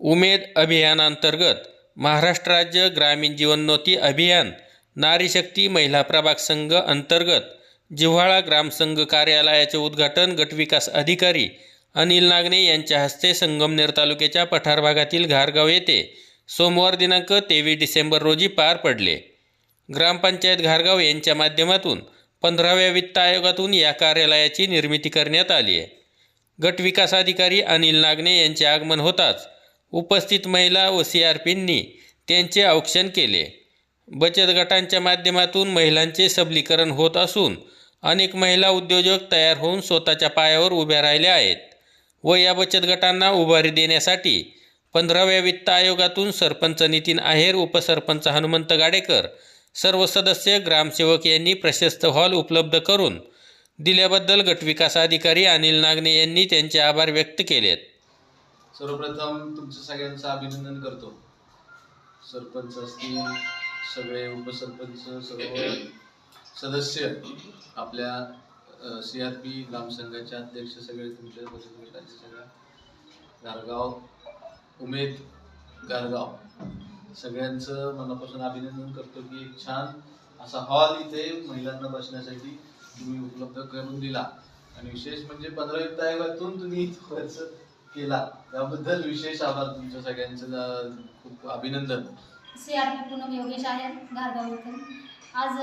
उमेद अभियानांतर्गत महाराष्ट्र राज्य ग्रामीण जीवनोन्नती अभियान नारीशक्ती महिला प्रभाग संघ अंतर्गत जिव्हाळा ग्रामसंघ कार्यालयाचे उद्घाटन गटविकास अधिकारी अनिल नागणे यांच्या हस्ते संगमनेर तालुक्याच्या पठार भागातील घारगाव येथे सोमवार दिनांक तेवीस डिसेंबर रोजी पार पडले. ग्रामपंचायत घारगाव यांच्या माध्यमातून पंधराव्या वित्त आयोगातून या कार्यालयाची निर्मिती करण्यात आली आहे. गट विकास अधिकारी अनिल नागणे यांचे आगमन होताच उपस्थित महिला व सी आर पींनी त्यांचे औक्षण केले. बचत गटांच्या माध्यमातून महिलांचे सबलीकरण होत असून अनेक महिला उद्योजक तयार होऊन स्वतःच्या पायावर उभ्या राहिल्या आहेत व या बचत गटांना उभारी देण्यासाठी पंधराव्या वित्त आयोगातून सरपंच नितीन आहेर उपसरपंच हनुमंत गाडेकर सर्व सदस्य ग्रामसेवक यांनी प्रशस्त हॉल उपलब्ध करून दिल्याबद्दल गटविकास अधिकारी अनिल नागने यांनी त्यांचे आभार व्यक्त केलेत. सर्वप्रथम तुमचं सगळ्यांचं अभिनंदन करतो. सरपंच असतील सगळे उपसरपंच सर्व सदस्य आपल्या सी आर पी ग्रामसंघाचे अध्यक्ष सगळे तुमच्या बचत गटाचे सगळ्या गारगाव उमेद गारगाव. सगळ्यांचं मनापासून अभिनंदन करतो की एक छान असा हॉल इथे महिलांना बसण्यासाठी तुम्ही उपलब्ध करून दिला. आणि विशेष म्हणजे पंधरा वित्त आयोगातून तुम्ही इथं खर्च केला. त्याबद्दल विशेष आभार तुमच्या सगळ्यांचं. खूप अभिनंदन. C R P Poonam Yogesh आहे घारगाव इथून. आज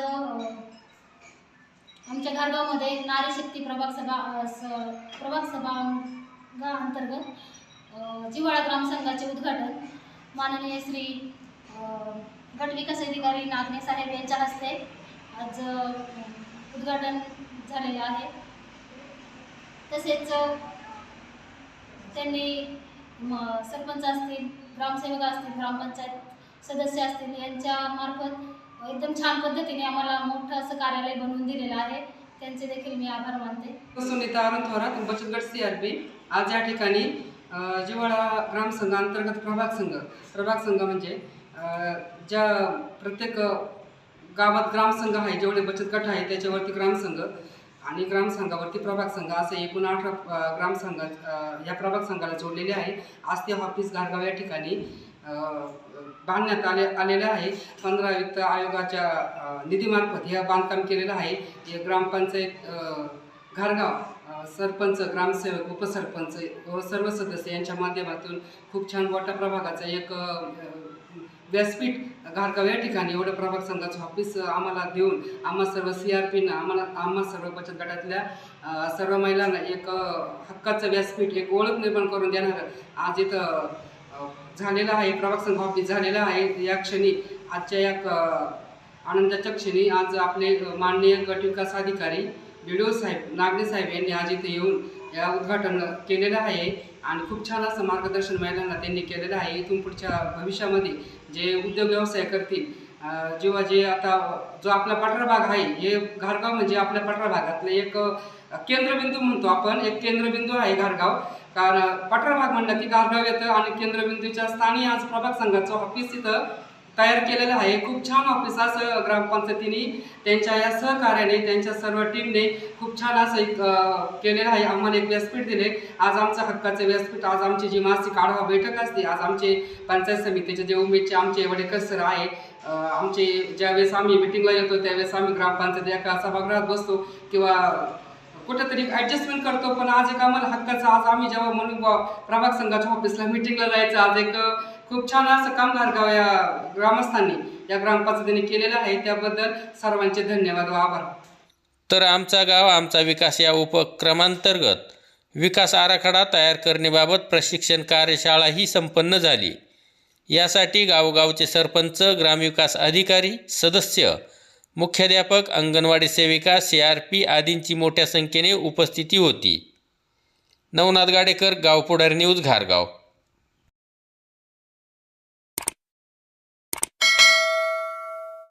आमच्या घारगावमध्ये नारी शक्ती प्रभाग सभा प्रभाग सभा अंतर्गत जिवाळा जिव्हाळा ग्रामसंघाचे उद्घाटन माननीय श्री अ, गट विकास अधिकारी नागने साहेब यांच्या हस्ते आज उद्घाटन झालेलं आहे. तसेच त्यांनी सरपंच असतील ग्रामसेवक असतील ग्रामपंचायत सदस्य असतील यांच्या मार्फत एकदम छान पद्धतीने आम्हाला मोठं असं कार्यालय बनवून दिलेलं आहे. त्यांचे देखील मी आभार मानते. सुनीता आनंद थोरात बचत गट सी आर पी आज या ठिकाणी अ, जिव्हाळा ग्रामसंघ अंतर्गत प्रभाग संघ प्रभाग संघ म्हणजे ज्या प्रत्येक गावात ग्रामसंघ आहे जेवढे बचत गट आहे त्याच्यावरती ग्रामसंघ आणि ग्रामसंघावरती प्रभाग संघ असं एकूण अठरा ग्रामसंघात ग्रामसंघ या प्रभाग संघाला जोडलेले आहे. आज ते ऑफिस घारगाव या ठिकाणी बांधण्यात आले आलेलं आहे. पंधरा वित्त आयोगाच्या निधीमार्फत हे बांधकाम केलेलं आहे. हे ग्रामपंचायत घारगाव सरपंच ग्रामसेवक उपसरपंच व सर्व सदस्य यांच्या माध्यमातून खूप छान मोठ्या प्रभागाचा एक व्यासपीठ घाडगाव या ठिकाणी एवढं प्रभाग संघाचं ऑफिस आम्हाला देऊन आम्हा सर्व सी आर पीनं आम्हाला आम्हा सर्व बचत गटातल्या सर्व महिलांना एक हक्काचं व्यासपीठ एक ओळख निर्माण करून देणारं आज इथं झालेलं आहे प्रभाग संघ ऑफिस झालेलं आहे. या क्षणी आजच्या या क- आनंदाच्या क्षणी आज आपले माननीय माननीय गट विकास अधिकारी ओ साहेब नागणे साहेब यांनी आज इथे येऊन या उद्घाटन केलेलं आहे. आणि खूप छान असं मार्गदर्शन महिलांना त्यांनी केलेलं आहे. इथून पुढच्या भविष्यामध्ये जे उद्योग व्यवसाय करतील जेव्हा जे आता जो आपला पठार भाग आहे हे घारगाव म्हणजे आपल्या पठार भागातलं एक केंद्रबिंदू म्हणतो आपण. एक केंद्रबिंदू आहे घारगाव. कारण पठार भाग म्हणलं की घारगाव येतं आणि केंद्रबिंदूच्या स्थानी आज प्रभाग संघाचं ऑफिस इथं तयार केलेलं आहे. खूप छान ऑफिस असं ग्रामपंचायतीने त्यांच्या या सहकार्याने त्यांच्या सर्व टीमने खूप छान असं एक केलेलं आहे. आम्हाला एक व्यासपीठ दिले आज आमचं हक्काचं व्यासपीठ आज आमची जी मासिक आढावा बैठक असते आज आमचे पंचायत समितीचे जे उमेदचे आमचे वडेकर सर आहे आमचे ज्यावेळेस आम्ही मिटिंगला येतो त्यावेळेस आम्ही ग्रामपंचायत एका सभागृहात बसतो किंवा कुठंतरी ॲडजस्टमेंट करतो. पण आज एक आम्हाला हक्काचं आज आम्ही जेव्हा म्हणून प्रभाग संघाच्या ऑफिसला मिटिंगला जायचं आज एक खूप छान असं काम धारगाव या ग्रामस्थांनी या ग्रामपंचायतीने केलेलं आहे. त्याबद्दल सर्वांचे धन्यवाद व आभार. तर आमचा गाव आमचा विकास या उपक्रमांतर्गत विकास आराखडा तयार करण्याबाबत प्रशिक्षण कार्यशाळाही संपन्न झाली. यासाठी गावोगावचे सरपंच ग्रामविकास अधिकारी सदस्य मुख्याध्यापक अंगणवाडी सेविका सी आर पी आदींची मोठ्या संख्येने उपस्थिती होती. नवनाथ गाडेकर गावपुढारी न्यूज घारगाव.